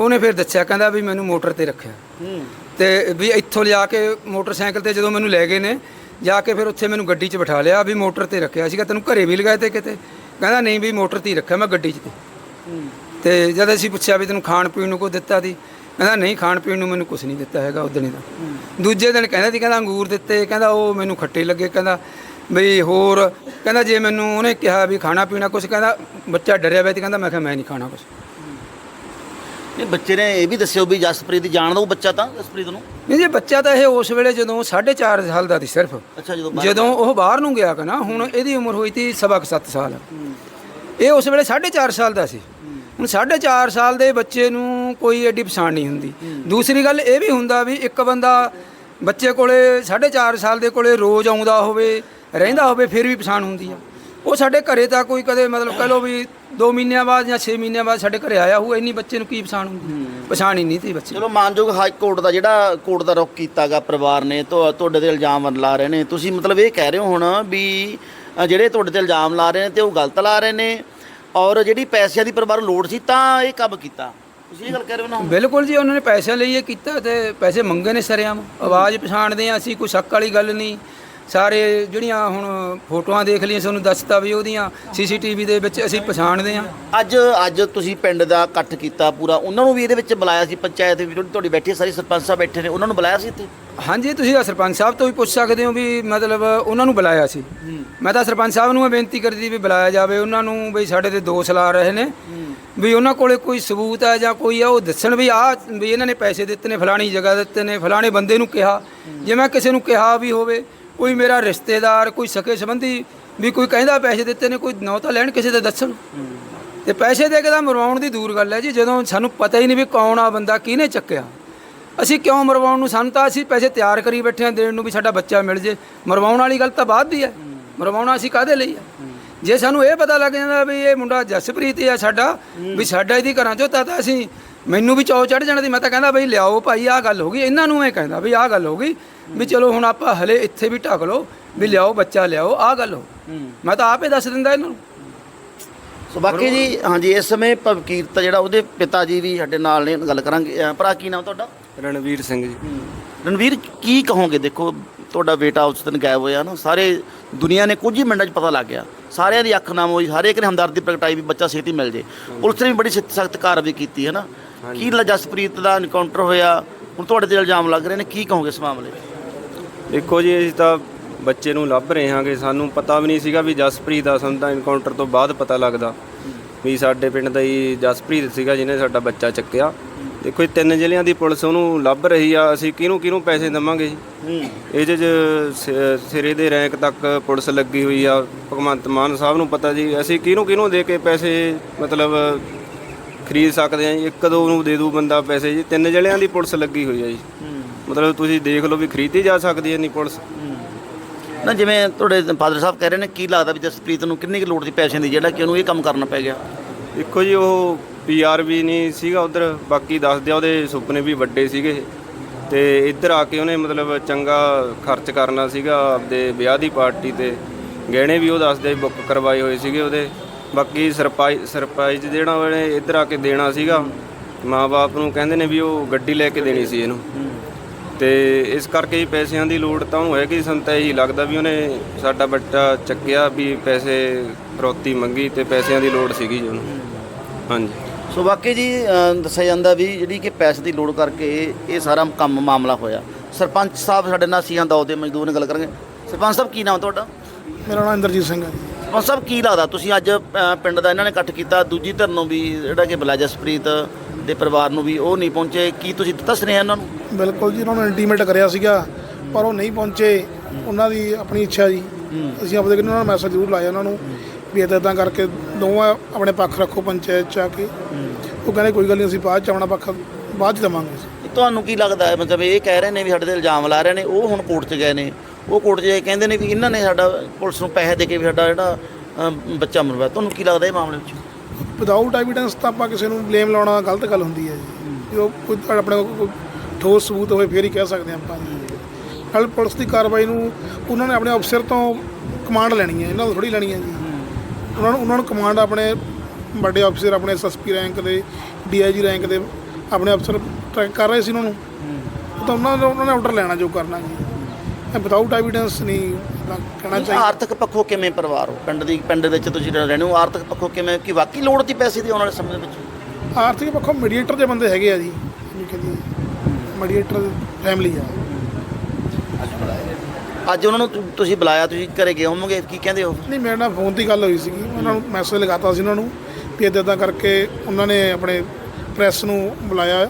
ਉਹਨੇ ਫਿਰ ਦੱਸਿਆ ਕਹਿੰਦਾ ਵੀ ਮੈਨੂੰ ਮੋਟਰ ਤੇ ਰੱਖਿਆ। ਤੇ ਵੀ ਇੱਥੋਂ ਲਿਆ ਕੇ ਮੋਟਰਸਾਈਕਲ ਤੇ ਜਦੋਂ ਮੈਨੂੰ ਲੈ ਗਏ ਨੇ ਜਾ ਕੇ ਫਿਰ ਉੱਥੇ ਮੈਨੂੰ ਗੱਡੀ 'ਚ ਬਿਠਾ ਲਿਆ ਵੀ ਮੋਟਰ ਤੇ ਰੱਖਿਆ ਸੀਗਾ। ਤੈਨੂੰ ਘਰੇ ਵੀ ਲਗਾਏ ਤੇ ਕਿਤੇ? ਕਹਿੰਦਾ ਨਹੀਂ ਵੀ ਮੋਟਰ ਤੇ ਰੱਖਿਆ ਮੈਂ ਗੱਡੀ 'ਚ ਤੇ। ਤੇ ਜਦ ਅਸੀਂ ਪੁੱਛਿਆ ਵੀ ਤੈਨੂੰ ਖਾਣ ਪੀਣ ਨੂੰ ਕੋ ਦਿੱਤਾ ਦੀ ਕਹਿੰਦਾ ਨਹੀਂ ਖਾਣ ਪੀਣ ਨੂੰ ਮੈਨੂੰ ਕੁਝ ਨਹੀਂ ਦਿੱਤਾ ਹੈਗਾ ਉਦਣ ਦਾ ਦੂਜੇ ਦਿਨ ਕਹਿੰਦਾ ਸੀ ਕਹਿੰਦਾ ਅੰਗੂਰ ਦਿੱਤੇ ਕਹਿੰਦਾ ਉਹ ਮੈਨੂੰ ਖੱਟੇ ਲੱਗੇ ਕਹਿੰਦਾ ਬਈ ਹੋਰ ਕਹਿੰਦਾ ਜੇ ਮੈਨੂੰ ਉਹਨੇ ਕਿਹਾ ਵੀ ਖਾਣਾ ਪੀਣਾ ਕੁਝ ਕਹਿੰਦਾ ਬੱਚਾ ਡਰਿਆ ਹੋਇਆ ਤੇ ਕਹਿੰਦਾ ਮੈਂ ਕਿਹਾ ਮੈਂ ਨਹੀਂ ਖਾਣਾ ਕੁਝ ਇਹ ਬੱਚੇ ਨੇ ਇਹ ਵੀ ਦੱਸਿਓ ਵੀ ਜਸਪ੍ਰੀਤ ਜਾਣਦਾ ਉਹ ਬੱਚਾ ਤਾਂ ਜਸਪ੍ਰੀਤ ਨੂੰ? ਨਹੀਂ ਜੇ ਬੱਚਾ ਤਾਂ ਇਹ ਉਸ ਵੇਲੇ ਜਦੋਂ 4.5 ਸਾਲ ਦਾ ਸੀ ਸਿਰਫ। ਅੱਛਾ ਜਦੋਂ ਬਾਹਰ- ਜਦੋਂ ਉਹ ਬਾਹਰ ਨੂੰ ਗਿਆ ਕਨਾ ਹੁਣ ਇਹਦੀ ਉਮਰ ਹੋਈ ਤੀ ਸਵਾ ਕੁ ਸੱਤ ਸਾਲ। ਇਹ ਉਸ ਵੇਲੇ 4.5 ਸਾਲ ਦਾ ਸੀ। ਹੁਣ 4.5 ਸਾਲ ਦੇ ਬੱਚੇ ਨੂੰ ਕੋਈ ਐਡੀ ਪਛਾਣ ਨਹੀਂ ਹੁੰਦੀ। ਦੂਸਰੀ ਗੱਲ ਇਹ ਵੀ ਹੁੰਦਾ ਵੀ ਇੱਕ ਬੰਦਾ ਬੱਚੇ ਕੋਲੇ 4.5 ਸਾਲ ਦੇ ਕੋਲੇ ਰੋਜ਼ ਆਉਂਦਾ ਹੋਵੇ ਰਹਿੰਦਾ ਹੋਵੇ ਫਿਰ ਵੀ ਪਛਾਣ ਹੁੰਦੀ ਆ। ਉਹ ਸਾਡੇ ਘਰੇ ਤਾਂ ਕੋਈ ਕਦੇ ਮਤਲਬ ਕਹ ਲਓ ਵੀ 2 ਮਹੀਨਿਆਂ ਬਾਅਦ ਜਾਂ 6 ਮਹੀਨਿਆਂ ਬਾਅਦ ਸਾਡੇ ਘਰੇ ਆਇਆ ਹੋਊ ਇੰਨੀ ਬੱਚੇ ਨੂੰ ਕੀ ਪਛਾਣ ਹੁੰਦੀ? ਪਛਾਣ ਹੀ ਨਹੀਂ ਤੀ ਬੱਚੇ। ਚਲੋ ਮਾਨਯੋਗ ਹਾਈ ਕੋਰਟ ਦਾ ਜਿਹੜਾ ਕੋਰਟ ਦਾ ਰੁਖ ਕੀਤਾਗਾ ਪਰਿਵਾਰ ਨੇ ਤੁਹਾ- ਤੁਹਾਡੇ ਤੇ ਇਲਜ਼ਾਮ ਲਾ ਰਹੇ ਨੇ। ਤੁਸੀਂ ਮਤਲਬ ਇਹ ਕਹਿ ਰਹੇ ਹੋ ਹੁਣ ਵੀ ਅ, ਜਿਹੜੇ ਤੁਹਾਡੇ ਤੇ ਇਲਜ਼ਾਮ ਲਾ ਰਹੇ ਨੇ ਤੇ ਉਹ ਗਲਤ ਲਾ ਰਹੇ ਨੇ ਔਰ ਜਿਹੜੀ ਪੈਸਿਆਂ ਦੀ ਪਰਿਵਾਰ ਨੂੰ ਲੋੜ ਸੀ ਤਾਂ ਇਹ ਕੰਮ ਕੀਤਾ। ਤੁਸੀਂ ਇਹ ਗੱਲ ਕਹਿ ਰਹੇ ਹੋ ਨਾ ਹੁਣ? ਬਿਲਕੁਲ ਜੀ ਉਹਨਾਂ ਨੇ ਪੈਸੇ ਲਈ ਇਹ ਕੀਤਾ ਤੇ ਪੈਸੇ ਮੰਗੇ ਨੇ ਸਰਿਆਮ। ਆਵਾਜ਼ ਪਛਾਣਦੇ ਆ ਅਸੀਂ ਕੋਈ ਸ਼ੱਕ ਵਾਲੀ ਗੱਲ ਨਹੀਂ। ਸਾਰੇ ਜਿਹੜੀਆਂ ਹੁਣ ਫੋਟੋਆਂ ਦੇਖ ਲਈਆਂ ਤੁਹਾਨੂੰ ਦੱਸਤਾ ਵੀ ਉਹਦੀਆਂ ਸੀਸੀਟੀਵੀ ਦੇ ਵਿੱਚ ਅਸੀਂ ਪਛਾਣਦੇ ਆ ਅੱਜ ਅੱਜ ਤੁਸੀਂ ਪਿੰਡ ਦਾ ਇਕੱਠ ਕੀਤਾ ਪੂਰਾ ਉਹਨਾਂ ਨੂੰ ਵੀ ਇਹਦੇ ਵਿੱਚ ਬੁਲਾਇਆ ਸੀ ਪੰਚਾਇਤ ਵੀ ਤੁਹਾਡੀ ਬੈਠੀ ਹੈ, ਸਾਰੀ ਸਰਪੰਚ ਸਾਹਿਬ ਬੈਠੇ ਨੇ ਉਹਨਾਂ ਨੂੰ ਬੁਲਾਇਆ ਸੀ ਇੱਥੇ? ਹਾਂਜੀ ਤੁਸੀਂ ਆ ਸਰਪੰਚ ਸਾਹਿਬ ਤੋਂ ਵੀ ਪੁੱਛ ਸਕਦੇ ਹੋ ਵੀ ਮਤਲਬ ਉਹਨਾਂ ਨੂੰ ਬੁਲਾਇਆ ਸੀ। ਮੈਂ ਤਾਂ ਸਰਪੰਚ ਸਾਹਿਬ ਨੂੰ ਇਹ ਬੇਨਤੀ ਕਰਦੀ ਵੀ ਬੁਲਾਇਆ ਜਾਵੇ ਉਹਨਾਂ ਨੂੰ ਵੀ ਸਾਡੇ ਤੇ ਦੋਸ਼ ਲਾ ਰਹੇ ਨੇ। ਵੀ ਉਹਨਾਂ ਕੋਲੇ ਕੋਈ ਸਬੂਤ ਹੈ ਜਾਂ ਕੋਈ ਆ ਉਹ ਦੱਸਣ ਵੀ ਆ ਵੀ ਇਹਨਾਂ ਨੇ ਪੈਸੇ ਦਿੱਤੇ ਨੇ ਫਲਾਣੀ ਜਗ੍ਹਾ ਦਿੱਤੇ ਨੇ ਫਲਾਣੇ ਬੰਦੇ ਨੂੰ ਕਿਹਾ। ਜੇ ਮੈਂ ਕਿਸੇ ਨੂੰ ਕਿਹਾ ਵੀ ਹੋਵੇ ਕੋਈ ਮੇਰਾ ਰਿਸ਼ਤੇਦਾਰ, ਕੋਈ ਸਕੇ ਸੰਬੰਧੀ, ਵੀ ਕੋਈ ਕਹਿੰਦਾ ਪੈਸੇ ਦਿੱਤੇ ਨੇ, ਕੋਈ ਨੌ ਤਾਂ ਲੈਣ ਕਿਸੇ ਦੇ ਦੱਸਣ। ਤੇ ਪੈਸੇ ਦੇ ਕੇ ਤਾਂ ਮਰਵਾਉਣ ਦੀ ਦੂਰ ਗੱਲ ਹੈ ਜੀ, ਜਦੋਂ ਸਾਨੂੰ ਪਤਾ ਹੀ ਨਹੀਂ ਵੀ ਕੌਣ ਆ ਬੰਦਾ, ਕਿਹਨੇ ਚੱਕਿਆ। ਅਸੀਂ ਕਿਉਂ ਮਰਵਾਉਣ ਨੂੰ, ਸਾਨੂੰ ਤਾਂ ਅਸੀਂ ਪੈਸੇ ਤਿਆਰ ਕਰੀ ਬੈਠੇ ਹਾਂ, ਦੇਣ ਨੂੰ ਵੀ ਸਾਡਾ ਬੱਚਾ ਮਿਲ ਜੇ। ਮਰਵਾਉਣ ਵਾਲੀ ਗੱਲ ਤਾਂ ਬਾਅਦ ਦੀ ਹੈ। ਮਰਵਾਉਣਾ ਅਸੀਂ ਕਾਹਦੇ ਲਈ ਆ ਜੇ ਸਾਨੂੰ ਇਹ ਪਤਾ ਲੱਗ ਜਾਂਦਾ ਵੀ ਇਹ ਮੁੰਡਾ ਜਸਪ੍ਰੀਤ ਹੈ ਸਾਡਾ, ਵੀ ਸਾਡਾ ਇਹਦੀ ਘਰਾਂ ਚੋਂ ਤਾਂ ਅਸੀਂ ਮੈਨੂੰ ਵੀ ਚੌ ਚੜ ਜਾਣਾ ਸੀ ਮੈਂ ਤਾਂ ਕਹਿੰਦਾ ਬਈ ਲਿਆਓ ਭਾਈ ਆਹ ਗੱਲ ਹੋ ਗਈ। ਇਹਨਾਂ ਨੂੰ ਮੈਂ ਕਹਿੰਦਾ ਵੀ ਆਹ ਗੱਲ ਹੋ ਗਈ ਵੀ ਚਲੋ ਹੁਣ ਆਪਾਂ ਹਲੇ ਇੱਥੇ ਵੀ ਢੱਕ ਲਓ ਵੀ ਲਿਆਓ ਬੱਚਾ ਲਿਆਓ ਆਹ ਗੱਲ ਹੋ ਮੈਂ ਤਾਂ ਆਪੇ ਦੱਸ ਦਿੰਦਾ ਇਹਨਾਂ ਨੂੰ। ਸੋ ਬਾਕੀ ਜੀ ਹਾਂਜੀ ਇਸ ਸਮੇਂ ਭਵਕੀਰਤ ਜਿਹੜਾ ਉਹਦੇ ਪਿਤਾ ਜੀ ਵੀ ਸਾਡੇ ਨਾਲ ਨੇ ਗੱਲ ਕਰਾਂਗੇ। ਭਰਾ ਕੀ ਨਾਮ ਤੁਹਾਡਾ? ਰਣਵੀਰ ਸਿੰਘ ਜੀ। ਰਣਵੀਰ ਕੀ ਕਹੋਗੇ? ਦੇਖੋ ਤੁਹਾਡਾ ਬੇਟਾ ਉਸ ਦਿਨ ਗਾਇਬ ਹੋਇਆ ਨਾ ਸਾਰੇ ਦੁਨੀਆ ਨੇ ਕੁਝ ਹੀ ਮਿੰਟਾਂ 'ਚ ਪਤਾ ਲੱਗ ਗਿਆ। ਸਾਰਿਆਂ ਦੀ ਅੱਖ ਨਾਮ ਹੋਈ ਹਰੇਕ ਨੇ ਹਮਦਰਦੀ ਪ੍ਰਗਟਾਈ ਵੀ ਬੱਚਾ ਛੇਤੀ ਮਿਲ ਜੇ। ਪੁਲਿਸ ਨੇ ਵੀ ਬੜੀ ਸਖਤ ਕਾਰਵਾਈ ਕੀਤੀ ਹੈ ਨਾ? ਕੀ ਜਸਪ੍ਰੀਤ ਦਾ ਐਨਕਾਊਂਟਰ ਹੋਇਆ? ਹੁਣ ਤੁਹਾਡੇ ਤੇ ਇਲਜ਼ਾਮ ਲੱਗ ਰਹੇ ਨੇ ਕੀ ਕਹੋਗੇ ਇਸ ਮਾਮਲੇ? 'ਚ ਦੇਖੋ ਜੀ ਅਸੀਂ ਤਾਂ ਬੱਚੇ ਨੂੰ ਲੱਭ ਰਹੇ ਹਾਂਗੇ। ਸਾਨੂੰ ਪਤਾ ਵੀ ਨਹੀਂ ਸੀਗਾ ਵੀ ਜਸਪ੍ਰੀਤ ਦਾ ਸਾਨੂੰ ਤਾਂ ਐਨਕਾਊਂਟਰ ਤੋਂ ਬਾਅਦ ਪਤਾ ਲੱਗਦਾ ਵੀ ਸਾਡੇ ਪਿੰਡ ਦਾ ਹੀ ਜਸਪ੍ਰੀਤ ਸੀਗਾ ਜਿਹਨੇ ਸਾਡਾ ਬੱਚਾ ਚੱਕਿਆ। ਦੇਖੋ ਇਹ ਤਿੰਨ ਜ਼ਿਲ੍ਹਿਆਂ ਦੀ ਪੁਲਿਸ ਉਹਨੂੰ ਲੱਭ ਰਹੀ ਆ। ਅਸੀਂ ਕਿਹਨੂੰ ਕਿਹਨੂੰ ਪੈਸੇ ਦੇਵਾਂਗੇ ਜੀ? ਇਹ 'ਚ ਜ ਸ- ਸਿਰੇ ਦੇ ਰੈਂਕ ਤੱਕ ਪੁਲਿਸ ਲੱਗੀ ਹੋਈ ਆ। ਭਗਵੰਤ ਮਾਨ ਸਾਹਿਬ ਨੂੰ ਪਤਾ ਜੀ। ਅਸੀਂ ਕਿਹਨੂੰ ਕਿਹਨੂੰ ਦੇ ਕੇ ਪੈਸੇ ਮਤਲਬ ਖਰੀਦ ਸਕਦੇ ਆ ਜੀ। ਇੱਕ ਦੋ ਨੂੰ ਦੇ ਦੂ ਬੰਦਾ ਪੈਸੇ ਜੀ। ਤਿੰਨ ਜ਼ਿਲ੍ਹਿਆਂ ਦੀ ਪੁਲਿਸ ਲੱਗੀ ਹੋਈ ਆ ਜੀ। ਮਤਲਬ ਤੁਸੀਂ ਦੇਖ ਲਓ ਵੀ ਖਰੀਦੀ ਜਾ ਸਕਦੀ ਹੈ ਨਹੀਂ ਪੁਲਿਸ ਨਾ ਜਿਵੇਂ ਤੁਹਾਡੇ ਫਾਦਰ ਸਾਹਿਬ ਕਹਿ ਰਹੇ ਨੇ ਕੀ ਲੱਗਦਾ ਵੀ ਜਸਪ੍ਰੀਤ ਨੂੰ ਕਿੰਨੀ ਕੁ ਲੋੜ ਸੀ ਪੈਸਿਆਂ ਦੀ ਜਿਹੜਾ ਕਿ ਉਹਨੂੰ ਇਹ ਕੰਮ ਕਰਨਾ ਪੈ ਗਿਆ? ਦੇਖੋ ਜੀ ਉਹ ਪੀਆਰ ਵੀ ਨਹੀਂ ਸੀਗਾ ਉਧਰ। ਬਾਕੀ ਦੱਸਦੇ ਆ ਉਹਦੇ ਸੁਪਨੇ ਵੀ ਵੱਡੇ ਸੀਗੇ। ਤੇ ਇੱਧਰ ਆ ਕੇ ਉਹਨੇ ਮਤਲਬ ਚੰਗਾ ਖਰਚ ਕਰਨਾ ਸੀਗਾ। ਆਪਦੇ ਵਿਆਹ ਦੀ ਪਾਰਟੀ ਤੇ ਗਹਿਣੇ ਵੀ ਉਹ ਦੱਸਦੇ ਬੁੱਕ ਕਰਵਾਏ ਹੋਏ ਸੀਗੇ ਉਹਦੇ। ਬਾਕੀ ਸਰਪ੍ਰਾਈਜ਼ ਸਰਪ੍ਰਾਈਜ਼ ਜਿਹੜਾ ਉਹਨੇ ਇੱਧਰ ਆ ਕੇ ਦੇਣਾ ਸੀਗਾ ਮਾਪੇ ਨੂੰ ਕਹਿੰਦੇ ਨੇ ਵੀ ਉਹ ਗੱਡੀ ਲੈ ਕੇ ਦੇਣੀ ਸੀ ਇਹਨੂੰ। ਤੇ ਇਸ ਕਰਕੇ ਹੀ ਪੈਸਿਆਂ ਦੀ ਲੋੜ ਤਾਂ ਉਹਨੂੰ ਹੈਗੀ ਸਾਨੂੰ ਤਾਂ ਇਹੀ ਲੱਗਦਾ ਵੀ ਉਹਨੇ ਸਾਡਾ ਬੱਚਾ ਚੱਕਿਆ ਵੀ ਪੈਸੇ ਫਰੋਤੀ ਮੰਗੀ ਤੇ ਪੈਸਿਆਂ ਦੀ ਲੋੜ ਸੀਗੀ ਜੀ ਉਹਨੂੰ। ਹਾਂਜੀ। ਸੋ ਬਾਕੀ ਜੀ ਦੱਸਿਆ ਜਾਂਦਾ ਵੀ ਜਿਹੜੀ ਕਿ ਪੈਸੇ ਦੀ ਲੋੜ ਕਰਕੇ ਇਹ ਸਾਰਾ ਕੰਮ ਮਾਮਲਾ ਹੋਇਆ। ਸਰਪੰਚ ਸਾਹਿਬ ਸਾਡੇ ਨਾਲ ਸੀਆਂ ਦੌ ਦੇ ਮਜ਼ਦੂਰ ਨੇ ਗੱਲ ਕਰਾਂਗੇ। ਸਰਪੰਚ ਸਾਹਿਬ ਕੀ ਨਾਮ ਤੁਹਾਡਾ? ਮੇਰਾ ਨਾਮ ਇੰਦਰਜੀਤ ਸਿੰਘ ਹੈ। ਸਰਪੰਚ ਸਾਹਿਬ ਕੀ ਲੱਗਦਾ? ਤੁਸੀਂ ਅੱਜ ਅ, ਪਿੰਡ ਦਾ ਇਹਨਾਂ ਨੇ ਇਕੱਠ ਕੀਤਾ ਦੂਜੀ ਧਿਰ ਨੂੰ ਵੀ ਜਿਹੜਾ ਕਿ ਬਲਾ ਜਸਪ੍ਰੀਤ ਦੇ ਪਰਿਵਾਰ ਨੂੰ ਵੀ ਉਹ ਨਹੀਂ ਪਹੁੰਚੇ। ਕੀ ਤੁਸੀਂ ਦਿੱਤਾ ਸੁਨੇਹਾ ਇਹਨਾਂ ਨੂੰ? ਬਿਲਕੁਲ ਜੀ ਉਹਨਾਂ ਨੂੰ ਇੰਟੀਮੇਟ ਕਰਿਆ ਸੀਗਾ ਪਰ ਉਹ ਨਹੀਂ ਪਹੁੰਚੇ। ਉਹਨਾਂ ਦੀ ਆਪਣੀ ਇੱਛਾ ਜੀ। ਅਸੀਂ ਆਪਦੇ ਕਿੰਨੇ ਉਹਨਾਂ ਨੂੰ ਮੈਸੇਜ ਜ਼ਰੂਰ ਲਾਇਆ ਉਹਨਾਂ ਨੂੰ ਵੀ ਇੱਦਾਂ ਇੱਦਾਂ ਕਰਕੇ ਦੋਵਾਂ ਆਪਣੇ ਪੱਖ ਰੱਖੋ ਪੰਚਾਇਤ ਚ ਆ ਕੇ। ਉਹ ਕਹਿੰਦੇ ਕੋਈ ਗੱਲ ਨਹੀਂ ਅਸੀਂ ਬਾਅਦ ਚ ਆਪਣਾ ਪੱਖ ਬਾਅਦ ਚ ਦੇਵਾਂਗੇ। ਤੁਹਾਨੂੰ ਕੀ ਲੱਗਦਾ ਹੈ? ਮਤਲਬ ਇਹ ਕਹਿ ਰਹੇ ਨੇ ਵੀ ਸਾਡੇ ਤੇ ਇਲਜ਼ਾਮ ਲਾ ਰਹੇ ਨੇ ਉਹ ਹੁਣ ਕੋਰਟ 'ਚ ਗਏ ਨੇ। ਉਹ ਕੋਰਟ 'ਚ ਕਹਿੰਦੇ ਨੇ ਵੀ ਇਹਨਾਂ ਨੇ ਸਾਡਾ ਪੁਲਿਸ ਨੂੰ ਪੈਸੇ ਦੇ ਕੇ ਵੀ ਸਾਡਾ ਜਿਹੜਾ ਬੱਚਾ ਮਰਵਾਇਆ। ਤੁਹਾਨੂੰ ਕੀ ਲੱਗਦਾ ਇਹ ਮਾਮਲੇ ਵਿੱਚ? ਵਿਦਆਊਟ ਐਵੀਡੈਂਸ ਤਾਂ ਆਪਾਂ ਕਿਸੇ ਨੂੰ ਬਲੇਮ ਲਾਉਣਾ ਗਲਤ ਗੱਲ ਹੁੰਦੀ ਹੈ ਜੀ। ਜੋ ਕੋਈ ਆਪਣੇ ਕੋਲ ਕੋਈ ਠੋਸ ਸਬੂਤ ਹੋਵੇ, ਫੇਰ ਹੀ ਕਹਿ ਸਕਦੇ ਹਾਂ ਆਪਾਂ ਜੀ। ਨਾਲ ਪੁਲਿਸ ਦੀ ਕਾਰਵਾਈ ਨੂੰ ਉਹਨਾਂ ਨੇ ਆਪਣੇ ਅਫਸਰ ਤੋਂ ਕਮਾਂਡ ਲੈਣੀ ਹੈ, ਇਹਨਾਂ ਤੋਂ ਥੋੜੀ ਲੈਣੀ ਹੈ ਜੀ। ਉਹਨਾਂ ਨੂੰ ਉਹਨਾਂ ਨੂੰ ਕਮਾਂਡ ਆਪਣੇ ਵੱਡੇ ਅਫਸਰ, ਆਪਣੇ ਐਸਐਸਪੀ ਰੈਂਕ ਦੇ ਡੀਆਈਜੀ ਰੈਂਕ ਦੇ ਆਪਣੇ ਅਫਸਰ ਟਰੈਕ ਕਰ ਰਹੇ ਸੀ ਉਹਨਾਂ ਨੂੰ। ਤਾਂ ਉਹਨਾਂ ਨੇ ਉਹਨਾਂ ਨੇ ਆਰਡਰ ਲੈਣਾ ਜੋ ਕਰਨਾ ਜੀ। ਵਿਦਆਊਟ ਐਵੀਡੈਂਸ ਨਹੀਂ ਕਹਿਣਾ ਚਾਹੀਦਾ। ਆਰਥਿਕ ਪੱਖੋਂ ਕਿਵੇਂ ਪਰਿਵਾਰ ਹੋ? ਪਿੰਡ ਦੀ ਪਿੰਡ ਵਿੱਚ ਤੁਸੀਂ ਰਹਿੰਦੇ ਹੋ ਆਰਥਿਕ ਪੱਖੋਂ ਕਿਵੇਂ ਕਿ ਵਾਕਈ ਲੋੜ ਸੀ ਪੈਸੇ ਦੀ ਆਉਣ ਵਾਲੇ ਸਮੇਂ ਦੇ ਵਿੱਚ? ਆਰਥਿਕ ਪੱਖੋਂ ਮੀਡੀਏਟਰ ਦੇ ਬੰਦੇ ਹੈਗੇ ਆ ਜੀ ਮੀਡੀਏਟਰ ਫੈਮਿਲੀ ਆ। ਅੱਜ ਉਹਨਾਂ ਨੂੰ ਤੁਸੀਂ ਬੁਲਾਇਆ ਤੁਸੀਂ ਘਰੇ ਗਏ ਹੋਵੋਗੇ ਕੀ ਕਹਿੰਦੇ ਹੋ? ਨਹੀਂ ਮੇਰੇ ਨਾਲ ਫੋਨ ਤੇ ਗੱਲ ਹੋਈ ਸੀਗੀ। ਉਹਨਾਂ ਨੂੰ ਮੈਸੇਜ ਲਗਾਤਾ ਸੀ ਉਹਨਾਂ ਨੂੰ ਵੀ ਇੱਦਾਂ ਇੱਦਾਂ ਕਰਕੇ ਉਹਨਾਂ ਨੇ ਆਪਣੇ ਪ੍ਰੈਸ ਨੂੰ ਬੁਲਾਇਆ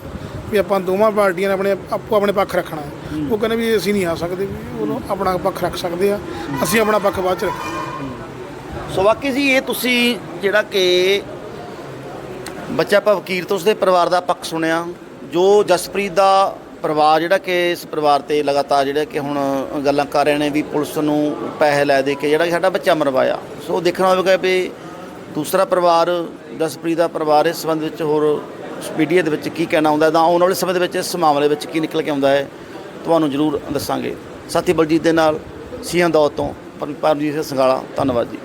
ਵੀ ਆਪਾਂ ਦੋਵਾਂ ਪਾਰਟੀਆਂ ਨੇ ਆਪਣੇ ਆਪੋ ਆਪਣੇ ਪੱਖ ਰੱਖਣਾ ਹੈ। ਉਹ ਕਹਿੰਦੇ ਵੀ ਅਸੀਂ ਨਹੀਂ ਆ ਸਕਦੇ ਵੀ ਉਹ ਆਪਣਾ ਪੱਖ ਰੱਖ ਸਕਦੇ ਆ, ਅਸੀਂ ਆਪਣਾ ਪੱਖ ਬਾਅਦ ਚ ਰੱਖਾਂਗੇ। ਸੋ ਵਾਕਈ ਜੀ, ਇਹ ਤੁਸੀਂ ਜਿਹੜਾ ਕਿ ਬੱਚਾ ਭਵਕੀਰ ਤੋਂ ਉਸਦੇ ਪਰਿਵਾਰ ਦਾ ਪੱਖ ਸੁਣਿਆ, ਜੋ ਜਸਪ੍ਰੀਤ ਦਾ ਪਰਿਵਾਰ, ਜਿਹੜਾ ਕਿ ਇਸ ਪਰਿਵਾਰ ਤੇ ਲਗਾਤਾਰ ਜਿਹੜਾ ਕਿ ਹੁਣ ਗੱਲਾਂ ਕਰ ਰਹੇ ਨੇ ਵੀ ਪੁਲਿਸ ਨੂੰ ਪੈਸੇ ਲੈ ਦੇ ਕੇ, ਜਿਹੜਾ ਕਿ ਸਾਡਾ ਬੱਚਾ ਮਰਵਾਇਆ। ਸੋ ਦੇਖਣਾ ਹੋਵੇਗਾ ਵੀ ਦੂਸਰਾ ਪਰਿਵਾਰ, ਜਸਪ੍ਰੀਤ ਦਾ ਪਰਿਵਾਰ ਇਸ ਸੰਬੰਧ ਵਿੱਚ ਹੋਰ ਮੀਡੀਆ ਦੇ ਵਿੱਚ ਕੀ ਕਹਿਣਾ ਹੁੰਦਾ ਤਾਂ ਆਉਣ ਵਾਲੇ ਸਮੇਂ ਦੇ ਵਿੱਚ ਇਸ ਮਾਮਲੇ ਵਿੱਚ ਕੀ ਨਿਕਲ ਕੇ ਆਉਂਦਾ ਹੈ। ਤੁਹਾਨੂੰ ਜ਼ਰੂਰ ਦੱਸਾਂਗੇ। ਸਾਥੀ ਬਲਜੀਤ ਦੇ ਨਾਲ ਸੀਐਮ ਦੌਤ ਤੋਂ, ਪਰਮਜੀਤ ਸਿੰਘ ਸੰਗਾਲਾ ਧੰਨਵਾਦ ਜੀ।